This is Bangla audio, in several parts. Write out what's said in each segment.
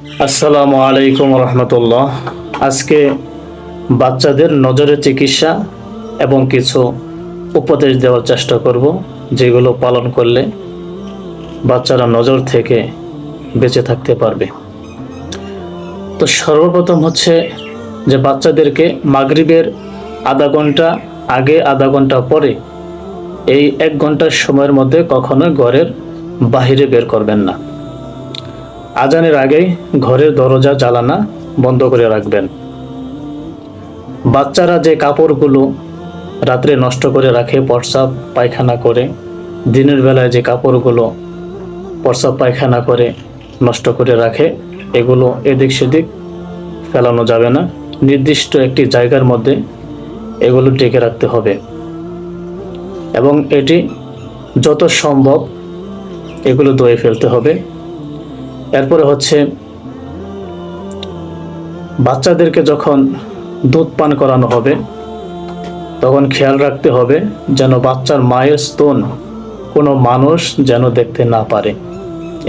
আসসালামু আলাইকুম রহমতুল্লাহ। আজকে বাচ্চাদের নজরের চিকিৎসা এবং কিছু উপদেশ দেওয়ার চেষ্টা করব, যেগুলো পালন করলে বাচ্চারা নজর থেকে বেঁচে থাকতে পারবে। তো সর্বপ্রথম হচ্ছে যে বাচ্চাদেরকে মাগরিবের আধা ঘণ্টা আগে, আধা ঘণ্টা পরে এই এক ঘণ্টার সময়ের মধ্যে কখনো ঘরের বাহিরে বের করবেন না। আজানের আগেই ঘরের দরজা জ্বালানা বন্ধ করে রাখবেন। বাচ্চারা যে কাপড়গুলো রাত্রে নষ্ট করে রাখে, প্রস্রাব, পায়খানা করে, দিনের বেলায় যে কাপড়গুলো প্রস্রাব, পায়খানা করে, নষ্ট করে রাখে, এগুলো এদিক সেদিক ফেলানো যাবে না। নির্দিষ্ট একটি জায়গার মধ্যে এগুলো ডেকে রাখতে হবে। এবং এটি যত সম্ভব এগুলো ধুয়ে ফেলতে হবে। এরপরে হচ্ছে বাচ্চাদেরকে যখন দুধ পান করানো হবে, তখন খেয়াল রাখতে হবে যেন বাচ্চার মায়ের স্তন কোনো মানুষ যেন দেখতে না পারে।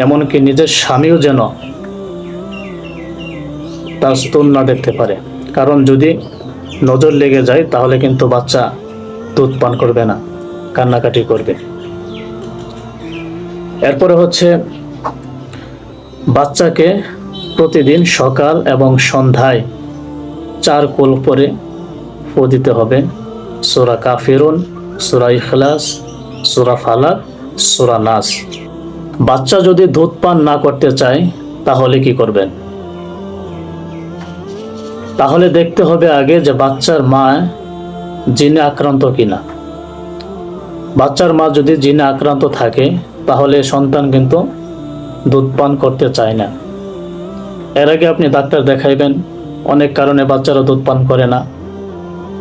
এমনকি নিজের স্বামীও যেন তার স্তন না দেখতে পারে। কারণ যদি নজর লেগে যায়, তাহলে কিন্তু বাচ্চা দুধ পান করবে না, কান্নাকাটি করবে। এরপরে হচ্ছে বাচ্চাকে প্রতিদিন সকাল এবং সন্ধ্যায় চার কোল পরে ফু দিতে হবে। সোরা কাফিরুন, সোরা ইখলাস, সোরা ফালাক, সোরা নাস। বাচ্চা যদি দুধ পান না করতে চায়, তাহলে কি করবেন? তাহলে দেখতে হবে আগে যে বাচ্চার মা জিনে আক্রান্ত কিনা। বাচ্চার মা যদি জিনে আক্রান্ত থাকে, তাহলে সন্তান কিন্তু দুধ পান করতে চায় না। এর আগে আপনি ডাক্তার দেখাইবেন, অনেক কারণে বাচ্চারা দুধ পান করে না।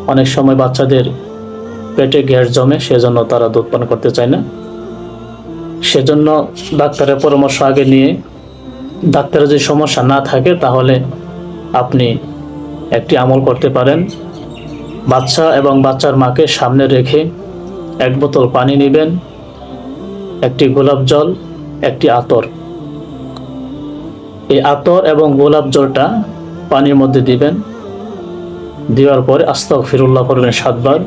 অনেক সময় বাচ্চাদের পেটে গ্যাস জমে, সেজন্য তারা দুধ পান করতে চায় না। সেজন্য ডাক্তারের পরামর্শ আগে নিয়ে ডাক্তারের যদি সমস্যা না থাকে, তাহলে আপনি একটি আমল করতে পারেন। বাচ্চা এবং বাচ্চার মাকে সামনে রেখে এক বোতল পানি নেবেন, একটি গোলাপ জল, একটি আতর। এই আতর এবং গোলাপ জলটা পানির মধ্যে দিবেন। দেওয়ার পরে আস্তাক ফিরুল্লাহ পড়বেন সাতবার,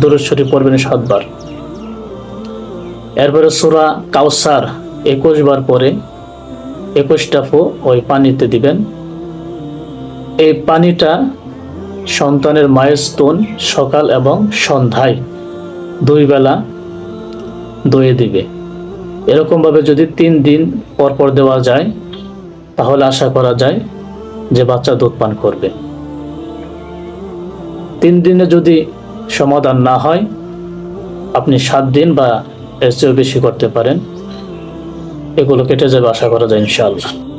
দরুদ শরীফ পড়বেন সাতবার। এরপরে সুরা কাউসার একুশ বার পরে একুশটা ফো ওই পানিতে দিবেন। এই পানিটা সন্তানের মায়ের স্তন সকাল এবং সন্ধ্যায় দুই বেলা দয়ে দিবে। এরকমভাবে যদি তিন দিন পর পর দেওয়া যায় তাহলে আশা করা যায় যে বাচ্চা দুধ পান করবে। তিন দিনে যদি সমাধান না হয়, আপনি সাত দিন বা এর চেয়েও বেশি করতে পারেন। এগুলো কেটে যাবে আশা করা যায় ইনশাআল্লাহ।